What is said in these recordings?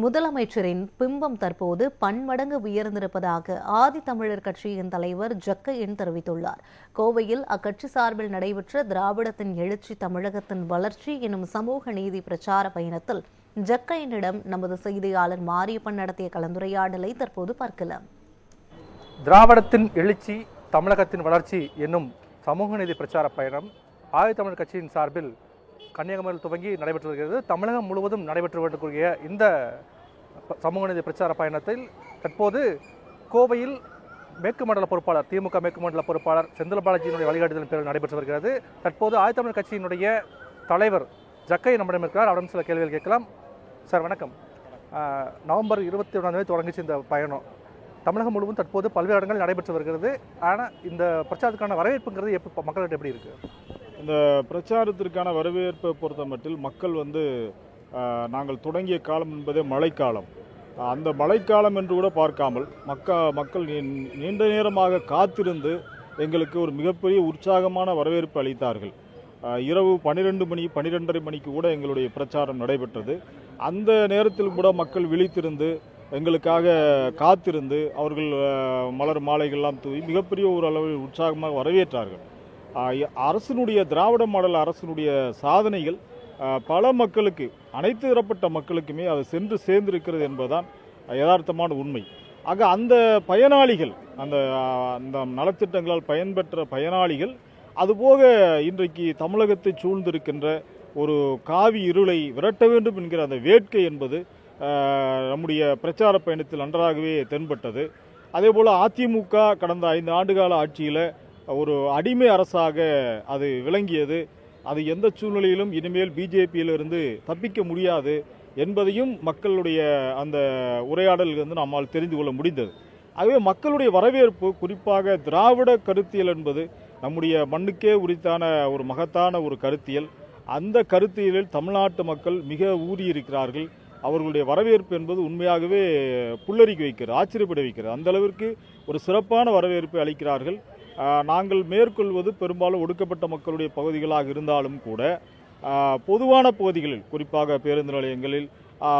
முதலமைச்சரின் பிம்பம் தற்போது பன்மடங்கு உயர்ந்திருப்பதாக ஆதித்தமிழர் கட்சியின் தலைவர் ஜக்கையன் தெரிவித்துள்ளார். கோவையில் அக்கட்சி சார்பில் நடைபெற்ற திராவிடத்தின் எழுச்சி தமிழகத்தின் வளர்ச்சி எனும் சமூக நீதி பிரச்சார பயணத்தில் ஜக்கையனிடம் நமது செய்தியாளர் மாரியப்பன் நடத்திய கலந்துரையாடலை தற்போது பார்க்கலாம். திராவிடத்தின் எழுச்சி தமிழகத்தின் வளர்ச்சி என்னும் சமூக நீதி பிரச்சார பயணம் ஆதித்தமிழர் கட்சியின் சார்பில் கன்னியாகுமரியில் துவங்கி நடைபெற்று வருகிறது. தமிழகம் முழுவதும் நடைபெற்று வரக்கூடிய இந்த சமூக நீதி பிரச்சார பயணத்தில் தற்போது கோவையில் மேற்கு மண்டல பொறுப்பாளர் திமுக மேற்கு மண்டல பொறுப்பாளர் செந்தில் பாலாஜியினுடைய வழிகாட்டுதலின் பேரில் நடைபெற்று வருகிறது. தற்போது ஆயத்தமிழ் கட்சியினுடைய தலைவர் ஜக்கை நம்மிடம் இருக்கிறார். அவரிடம் சில கேள்விகள் கேட்கலாம். சார் வணக்கம். நவம்பர் இருபத்தி ஒன்றாம் தேதி தொடங்கிச்சு இந்த பயணம். தமிழகம் முழுவதும் தற்போது பல்வேறு இடங்கள் நடைபெற்று வருகிறது. ஆனால் இந்த பிரச்சாரத்துக்கான வரவேற்புங்கிறது எப்போ மக்கள்கிட்ட எப்படி இருக்குது இந்த பிரச்சாரத்திற்கான வரவேற்பை பொறுத்த மட்டில் மக்கள் வந்து நாங்கள் தொடங்கிய காலம் என்பதே மழைக்காலம். அந்த மழைக்காலம் என்று கூட பார்க்காமல் மக்க மக்கள் நீ- நீண்ட நேரமாக காத்திருந்து எங்களுக்கு ஒரு மிகப்பெரிய உற்சாகமான வரவேற்பு அளித்தார்கள். இரவு பன்னிரெண்டு மணி பன்னிரெண்டரை மணிக்கு கூட எங்களுடைய பிரச்சாரம் நடைபெற்றது. அந்த நேரத்தில் கூட மக்கள் விழித்திருந்து எங்களுக்காக காத்திருந்து அவர்கள் மலர் மாலைகள்லாம் தூவி மிகப்பெரிய ஒரு அளவில் உற்சாகமாக வரவேற்றார்கள். அரசினுடைய திராவிட மாடல் அரசினுடைய சாதனைகள் பல மக்களுக்கு அனைத்து தரப்பட்ட மக்களுக்குமே அது சென்று சேர்ந்திருக்கிறது என்பதுதான் யதார்த்தமான உண்மை. ஆக அந்த பயனாளிகள் அந்த அந்த நலத்திட்டங்களால் பயன்பெற்ற பயனாளிகள் அதுபோக இன்றைக்கு தமிழகத்தை சூழ்ந்திருக்கின்ற ஒரு காவி இருளை விரட்ட வேண்டும் என்கிற அந்த வேட்கை என்பது நம்முடைய பிரச்சார பயணத்தில் நன்றாகவே தென்பட்டது. அதே போல் அதிமுக கடந்த ஐந்து ஆண்டுகால ஆட்சியில் ஒரு அடிமை அரசாக அது விளங்கியது. அது எந்த சூழ்நிலையிலும் இனிமேல் பிஜேபியிலிருந்து தப்பிக்க முடியாது என்பதையும் மக்களுடைய அந்த உரையாடலில் இருந்து நம்மால் தெரிந்து கொள்ள முடிந்தது. ஆகவே மக்களுடைய வரவேற்பு குறிப்பாக திராவிட கருத்தியல் என்பது நம்முடைய மண்ணுக்கே உரித்தான ஒரு மகத்தான ஒரு கருத்தியல். அந்த கருத்தியலில் தமிழ்நாட்டு மக்கள் மிக ஊறியிருக்கிறார்கள். அவர்களுடைய வரவேற்பு என்பது உண்மையாகவே புல்லரிக்க வைக்கிறது ஆச்சரியப்பட வைக்கிறது. அந்த அளவிற்கு ஒரு சிறப்பான வரவேற்பை அளிக்கிறார்கள். நாங்கள் மேற்கொள்வது பெரும்பாலும் ஒடுக்கப்பட்ட மக்களுடைய பகுதிகளாக இருந்தாலும் கூட பொதுவான பகுதிகளில் குறிப்பாக பேருந்து நிலையங்களில்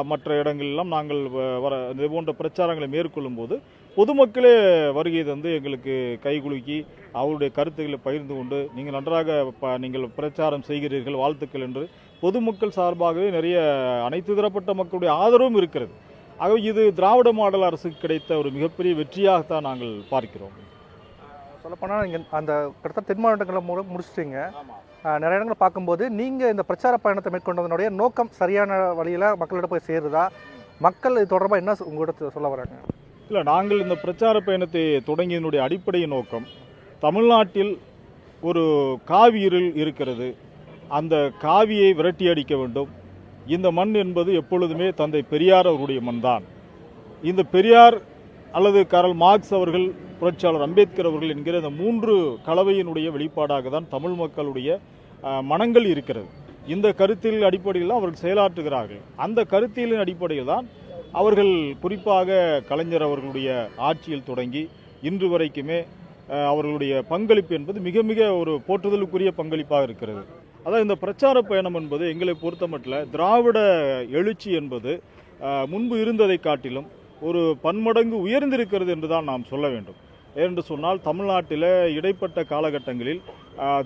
மற்ற இடங்களெல்லாம் நாங்கள் வ- வர இது போன்ற பிரச்சாரங்களை மேற்கொள்ளும் போது பொதுமக்களே வருகை தந்து எங்களுக்கு கைகுலுக்கி அவருடைய கருத்துக்களை பகிர்ந்து கொண்டு நீங்கள் நன்றாக ப- நீங்கள் பிரச்சாரம் செய்கிறீர்கள் வாழ்த்துக்கள் என்று பொதுமக்கள் சார்பாகவே நிறைய அனைத்து தரப்பட்ட மக்களுடைய ஆதரவும் இருக்கிறது. ஆகவே இது திராவிட மாடல் அரசுக்கு கிடைத்த ஒரு மிகப்பெரிய வெற்றியாகத்தான் நாங்கள் பார்க்கிறோம். சொல்லப்போனால் நீங்கள் அந்த கிட்டத்தட்ட தென் மாவட்டங்களை முறை முடிச்சிட்டீங்க. நிறைய இடங்களை பார்க்கும்போது நீங்கள் இந்த பிரச்சார பயணத்தை மேற்கொண்டதனுடைய நோக்கம் சரியான வழியில் மக்களிடம் போய் சேருதா? மக்கள் இது தொடர்பாக என்ன உங்கள்கிட்ட சொல்ல வராங்க? இல்லை நாங்கள் இந்த பிரச்சார பயணத்தை தொடங்கியதனுடைய அடிப்படை நோக்கம் தமிழ்நாட்டில் ஒரு காவி இருள் இருக்கிறது. அந்த காவியை விரட்டி அடிக்க வேண்டும். இந்த மண் என்பது எப்பொழுதுமே தந்தை பெரியார் அவருடைய மண்தான். இந்த பெரியார் அல்லது காரல் மார்க்ஸ் அவர்கள் புரட்சியாளர் அம்பேத்கர் அவர்கள் என்கிற இந்த மூன்று கலவையினுடைய வெளிப்பாடாக தான் தமிழ் மக்களுடைய மனங்கள் இருக்கிறது. இந்த கருத்தில் அடிப்படையில் தான் அவர்கள் செயலாற்றுகிறார்கள். அந்த கருத்தியலின் அடிப்படையில் தான் அவர்கள் குறிப்பாக கலைஞர் அவர்களுடைய ஆட்சியில் தொடங்கி இன்று வரைக்குமே அவர்களுடைய பங்களிப்பு என்பது மிக மிக ஒரு போற்றுதலுக்குரிய பங்களிப்பாக இருக்கிறது. அதான் இந்த பிரச்சார பயணம் என்பது எங்களை பொறுத்தமட்டில் திராவிட எழுச்சி என்பது முன்பு இருந்ததை காட்டிலும் ஒரு பன்மடங்கு உயர்ந்திருக்கிறது என்று தான் நாம் சொல்ல வேண்டும். என்று சொன்னால் தமிழ்நாட்டில் இடைப்பட்ட காலகட்டங்களில்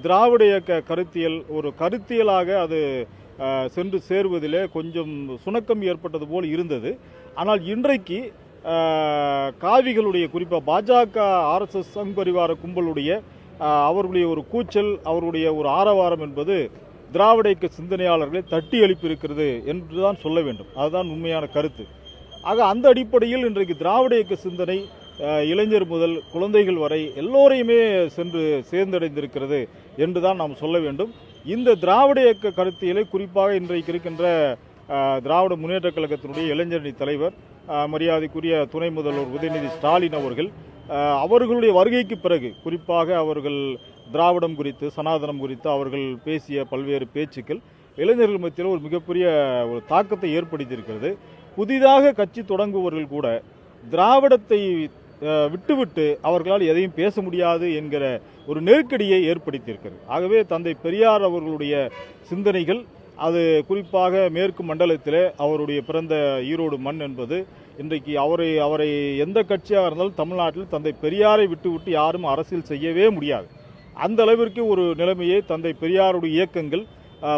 திராவிட இயக்க கருத்தியல் ஒரு கருத்தியலாக அது சென்று சேருவதிலே கொஞ்சம் சுணக்கம் ஏற்பட்டது போல் இருந்தது. ஆனால் இன்றைக்கு காவிகளுடைய குறிப்பாக பாஜக ஆர்எஸ்எஸ் சங் பரிவார கும்பலுடைய அவர்களுடைய ஒரு கூச்சல் அவருடைய ஒரு ஆரவாரம் என்பது திராவிட இயக்க சிந்தனையாளர்களை தட்டி எழுப்பியிருக்கிறது என்று தான் சொல்ல வேண்டும். அதுதான் உண்மையான கருத்து. ஆக அந்த அடிப்படையில் இன்றைக்கு திராவிட இயக்க சிந்தனை இளைஞர் முதல் குழந்தைகள் வரை எல்லோரையுமே சென்று சேர்ந்தடைந்திருக்கிறது என்று தான் நாம் சொல்ல வேண்டும். இந்த திராவிட இயக்க கருத்தியலை குறிப்பாக இன்றைக்கு இருக்கின்ற திராவிட முன்னேற்ற கழகத்தினுடைய இளைஞரணி தலைவர் மரியாதைக்குரிய துணை முதல்வர் உதயநிதி ஸ்டாலின் அவர்கள் அவர்களுடைய வருகைக்கு பிறகு குறிப்பாக அவர்கள் திராவிடம் குறித்து சனாதனம் குறித்து அவர்கள் பேசிய பல்வேறு பேச்சுக்கள் இளைஞர்கள் மத்தியில் ஒரு மிகப்பெரிய ஒரு தாக்கத்தை ஏற்படுத்தியிருக்கிறது. புதிதாக கட்சி தொடங்குபவர்கள் கூட திராவிடத்தை விட்டுவிட்டு அவர்களால் எதையும் பேச முடியாது என்கிற ஒரு நெருக்கடியை ஏற்படுத்தியிருக்கிறது. ஆகவே தந்தை பெரியார் அவர்களுடைய சிந்தனைகள் அது குறிப்பாக மேற்கு மண்டலத்திலே அவருடைய பிறந்த ஈரோடு மண் என்பது இன்றைக்கு அவரை அவரை எந்த கட்சியாக இருந்தாலும் தமிழ்நாட்டில் தந்தை பெரியாரை விட்டுவிட்டு யாரும் அரசியல் செய்யவே முடியாது. அந்த அளவிற்கு ஒரு நிலைமையை தந்தை பெரியாருடைய இயக்கங்கள்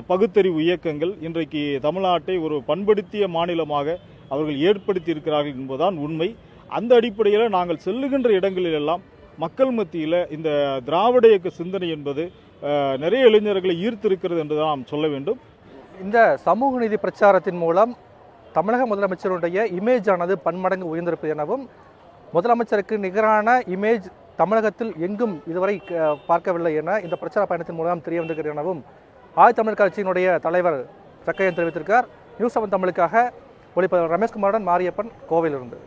பகுத்தறிவு இயக்கங்கள் இன்றைக்கு தமிழ்நாட்டை ஒரு பண்படுத்திய மாநிலமாக அவர்கள் ஏற்படுத்தி இருக்கிறார்கள் என்பதுதான் உண்மை. அந்த அடிப்படையில் நாங்கள் செல்லுகின்ற இடங்களிலெல்லாம் மக்கள் மத்தியில் இந்த திராவிட இயக்க சிந்தனை என்பது நிறைய இளைஞர்களை ஈர்த்திருக்கிறது என்று தான் நாம் சொல்ல வேண்டும். இந்த சமூக நீதி பிரச்சாரத்தின் மூலம் தமிழக முதலமைச்சருடைய இமேஜ் ஆனது பன்மடங்கு உயர்ந்திருப்பது எனவும் முதலமைச்சருக்கு நிகரான இமேஜ் தமிழகத்தில் எங்கும் இதுவரை பார்க்கவில்லை என இந்த பிரச்சார பயணத்தின் மூலம் தெரிய வந்திருக்கிறது எனவும் ஆதித்தமிழர் கட்சியினுடைய தலைவர் சக்கையன் தெரிவித்திருக்கார். நியூஸ் செவன் தமிழுக்காக ஒளிப்பதிவர் ரமேஷ்குமாருடன் மாரியப்பன் கோவையிலிருந்து.